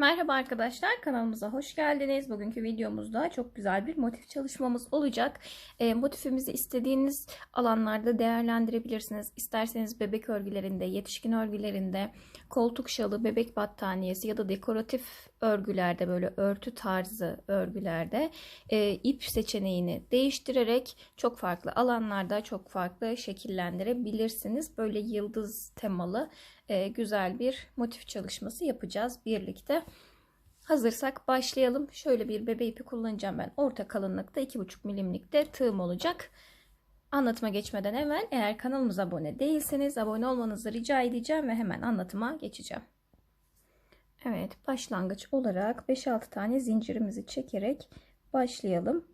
Merhaba arkadaşlar kanalımıza hoş geldiniz. Bugünkü videomuzda çok güzel bir motif çalışmamız olacak. E, motifimizi istediğiniz alanlarda değerlendirebilirsiniz. İsterseniz bebek örgülerinde, yetişkin örgülerinde, koltuk şalı, bebek battaniyesi ya da dekoratif örgülerde böyle örtü tarzı örgülerde e, ip seçeneğini değiştirerek çok farklı alanlarda çok farklı şekillendirebilirsiniz. Böyle yıldız temalı e, güzel bir motif çalışması yapacağız birlikte. Hazırsak başlayalım. Şöyle bir bebe ipi kullanacağım ben. Orta kalınlıkta 2,5 milimlikte tığım olacak. Anlatıma geçmeden evvel eğer kanalımıza abone değilseniz abone olmanızı rica edeceğim ve hemen anlatıma geçeceğim. Evet başlangıç olarak 5-6 tane zincirimizi çekerek başlayalım.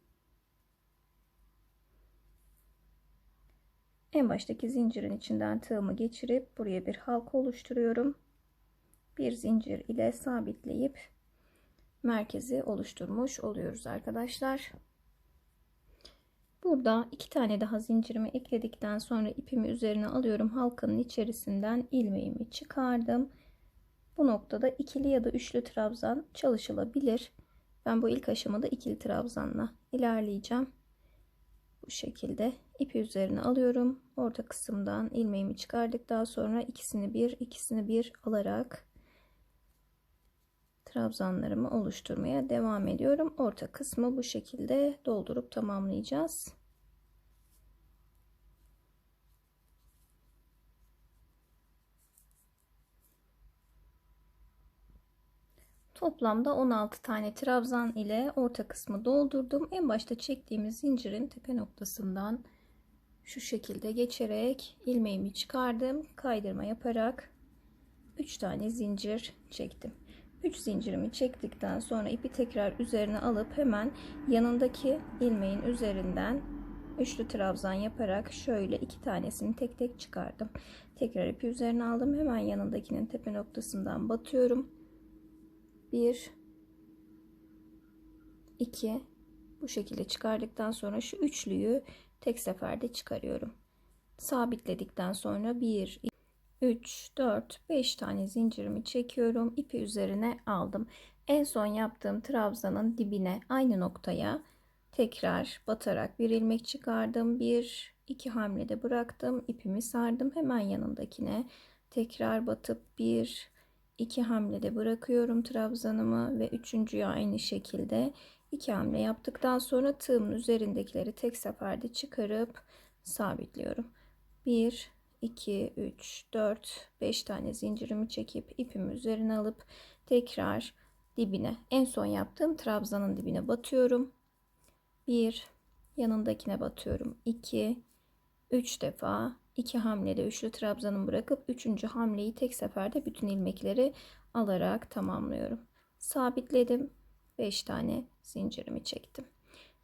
En baştaki zincirin içinden tığımı geçirip buraya bir halka oluşturuyorum. Bir zincir ile sabitleyip merkezi oluşturmuş oluyoruz arkadaşlar. Burada iki tane daha zincirimi ekledikten sonra ipimi üzerine alıyorum. Halkanın içerisinden ilmeğimi çıkardım. Bu noktada ikili ya da üçlü trabzan çalışılabilir. Ben bu ilk aşamada ikili trabzanla ilerleyeceğim. Bu şekilde ipi üzerine alıyorum. Orta kısımdan ilmeğimi çıkardıktan sonra ikisini bir ikisini bir alarak trabzanlarımı oluşturmaya devam ediyorum. Orta kısmı bu şekilde doldurup tamamlayacağız. Toplamda 16 tane trabzan ile orta kısmı doldurdum. En başta çektiğimiz zincirin tepe noktasından şu şekilde geçerek ilmeğimi çıkardım. Kaydırma yaparak 3 tane zincir çektim. 3 zincirimi çektikten sonra ipi tekrar üzerine alıp hemen yanındaki ilmeğin üzerinden üçlü trabzan yaparak şöyle iki tanesini tek tek çıkardım. Tekrar ipi üzerine aldım. Hemen yanındakinin tepe noktasından batıyorum. 1 2 bu şekilde çıkardıktan sonra şu üçlüyü tek seferde çıkarıyorum. Sabitledikten sonra 1 3 4 5 tane zincirimi çekiyorum. ipi üzerine aldım. En son yaptığım trabzanın dibine aynı noktaya tekrar batarak bir ilmek çıkardım. Bir iki hamlede bıraktım. ipimi sardım. Hemen yanındakine tekrar batıp bir iki hamlede bırakıyorum trabzanımı ve üçüncüyü aynı şekilde iki hamle yaptıktan sonra tığımın üzerindekileri tek seferde çıkarıp sabitliyorum. 1 2 3 4 5 tane zincirimi çekip ipimi üzerine alıp tekrar dibine en son yaptığım trabzanın dibine batıyorum. 1 yanındakine batıyorum. 2 3 defa 2 hamlede üçlü trabzanımı bırakıp 3. hamleyi tek seferde bütün ilmekleri alarak tamamlıyorum. Sabitledim. 5 tane zincirimi çektim.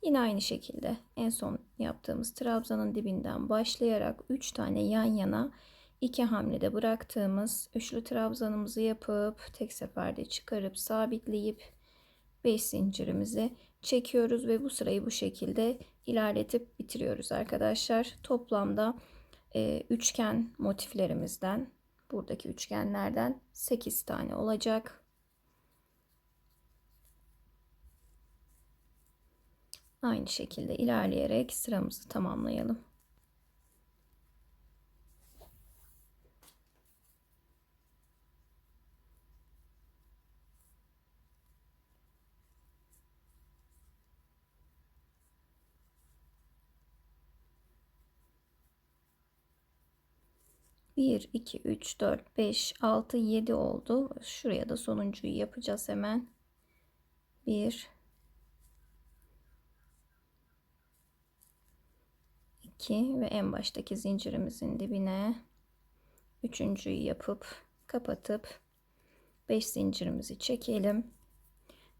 Yine aynı şekilde en son yaptığımız trabzanın dibinden başlayarak 3 tane yan yana 2 hamlede bıraktığımız üçlü trabzanımızı yapıp tek seferde çıkarıp sabitleyip 5 zincirimizi çekiyoruz ve bu sırayı bu şekilde ilerletip bitiriyoruz arkadaşlar. Toplamda e, üçgen motiflerimizden buradaki üçgenlerden 8 tane olacak. Aynı şekilde ilerleyerek sıramızı tamamlayalım. Bir, iki, üç, dört, beş, altı, yedi oldu. Şuraya da sonuncuyu yapacağız hemen. Bir, 2 ve en baştaki zincirimizin dibine üçüncüyü yapıp kapatıp 5 zincirimizi çekelim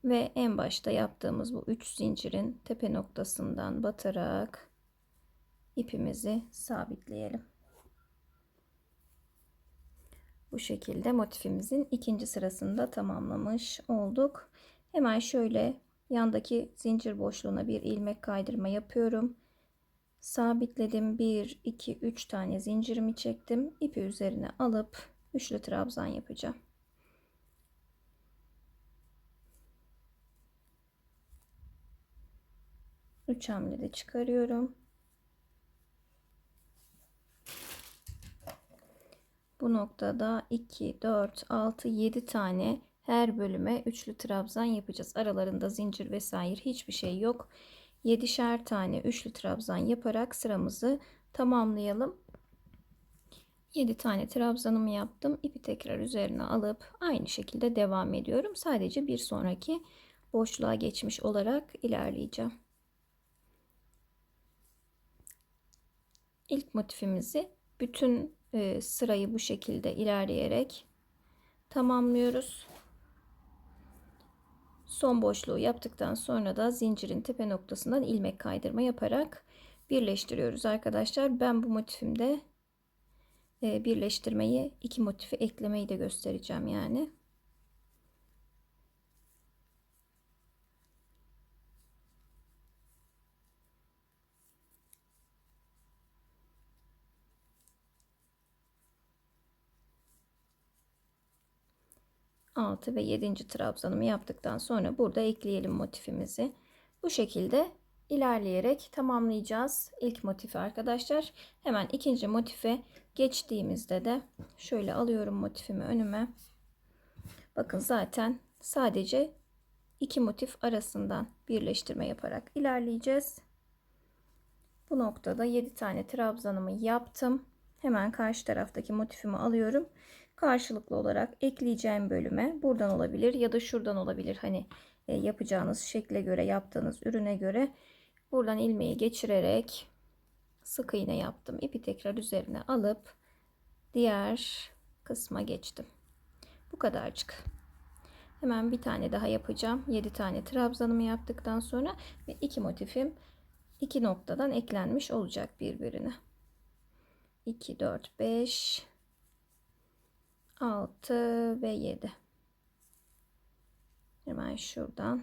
ve en başta yaptığımız bu 3 zincirin tepe noktasından batarak ipimizi sabitleyelim. Bu şekilde motifimizin ikinci sırasında tamamlamış olduk. Hemen şöyle yandaki zincir boşluğuna bir ilmek kaydırma yapıyorum sabitledim. 1, 2, 3 tane zincirimi çektim. İpi üzerine alıp üçlü trabzan yapacağım. Üç hamlede çıkarıyorum. Bu noktada 2, 4, 6, 7 tane her bölüme üçlü trabzan yapacağız. Aralarında zincir vesaire hiçbir şey yok. 7'şer tane üçlü trabzan yaparak sıramızı tamamlayalım. 7 tane trabzanımı yaptım. İpi tekrar üzerine alıp aynı şekilde devam ediyorum. Sadece bir sonraki boşluğa geçmiş olarak ilerleyeceğim. İlk motifimizi bütün e, sırayı bu şekilde ilerleyerek tamamlıyoruz. Son boşluğu yaptıktan sonra da zincirin tepe noktasından ilmek kaydırma yaparak birleştiriyoruz arkadaşlar. Ben bu motifimde e, birleştirmeyi iki motifi eklemeyi de göstereceğim yani. Altı ve yedinci trabzanımı yaptıktan sonra burada ekleyelim motifimizi. Bu şekilde ilerleyerek tamamlayacağız ilk motifi arkadaşlar. Hemen ikinci motife geçtiğimizde de şöyle alıyorum motifimi önüme. Bakın zaten sadece iki motif arasından birleştirme yaparak ilerleyeceğiz. Bu noktada 7 tane trabzanımı yaptım. Hemen karşı taraftaki motifimi alıyorum. Karşılıklı olarak ekleyeceğim bölüme buradan olabilir ya da şuradan olabilir. Hani e, yapacağınız şekle göre yaptığınız ürüne göre buradan ilmeği geçirerek sık iğne yaptım. İpi tekrar üzerine alıp diğer kısma geçtim. Bu kadarcık. Hemen bir tane daha yapacağım. 7 tane trabzanımı yaptıktan sonra ve iki motifim iki noktadan eklenmiş olacak birbirine. 2 4 5 6 ve 7. Hemen şuradan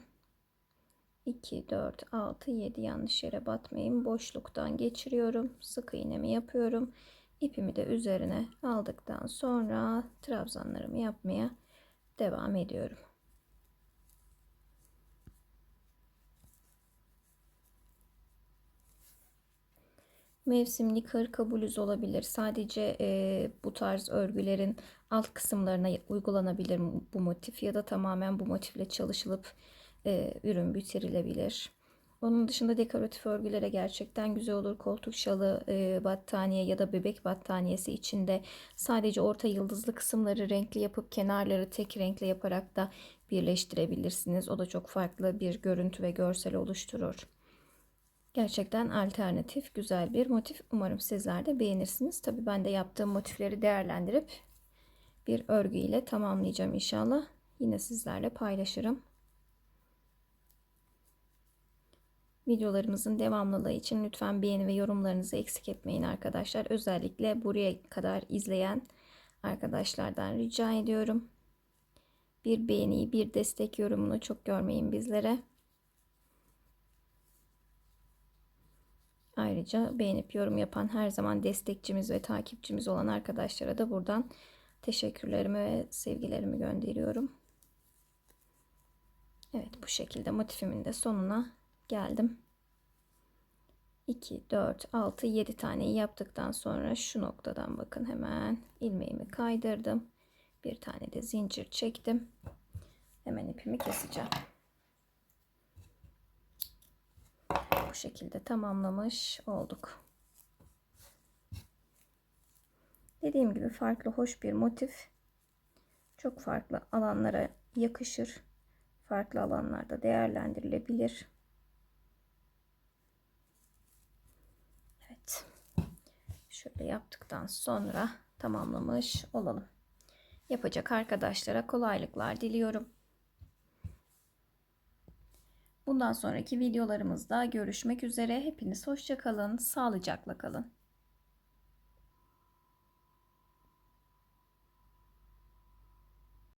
2 4 6 7 yanlış yere batmayayım. Boşluktan geçiriyorum. Sık iğnemi yapıyorum. İpimi de üzerine aldıktan sonra trabzanlarımı yapmaya devam ediyorum. Mevsimlik hırka bluz olabilir. Sadece e, bu tarz örgülerin alt kısımlarına uygulanabilir bu motif ya da tamamen bu motifle çalışılıp e, ürün bitirilebilir. Onun dışında dekoratif örgülere gerçekten güzel olur. Koltuk şalı, e, battaniye ya da bebek battaniyesi içinde sadece orta yıldızlı kısımları renkli yapıp kenarları tek renkli yaparak da birleştirebilirsiniz. O da çok farklı bir görüntü ve görsel oluşturur. Gerçekten alternatif, güzel bir motif. Umarım sizler de beğenirsiniz. Tabii ben de yaptığım motifleri değerlendirip bir örgü ile tamamlayacağım inşallah. Yine sizlerle paylaşırım. Videolarımızın devamlılığı için lütfen beğeni ve yorumlarınızı eksik etmeyin arkadaşlar. Özellikle buraya kadar izleyen arkadaşlardan rica ediyorum. Bir beğeniyi, bir destek yorumunu çok görmeyin bizlere. Ayrıca beğenip yorum yapan her zaman destekçimiz ve takipçimiz olan arkadaşlara da buradan teşekkürlerimi ve sevgilerimi gönderiyorum. Evet bu şekilde motifimin de sonuna geldim. 2, 4, 6, 7 tane yaptıktan sonra şu noktadan bakın hemen ilmeğimi kaydırdım. Bir tane de zincir çektim. Hemen ipimi keseceğim. Bu şekilde tamamlamış olduk. Dediğim gibi farklı hoş bir motif. Çok farklı alanlara yakışır. Farklı alanlarda değerlendirilebilir. Evet. Şöyle yaptıktan sonra tamamlamış olalım. Yapacak arkadaşlara kolaylıklar diliyorum. Bundan sonraki videolarımızda görüşmek üzere. Hepiniz hoşçakalın, sağlıcakla kalın.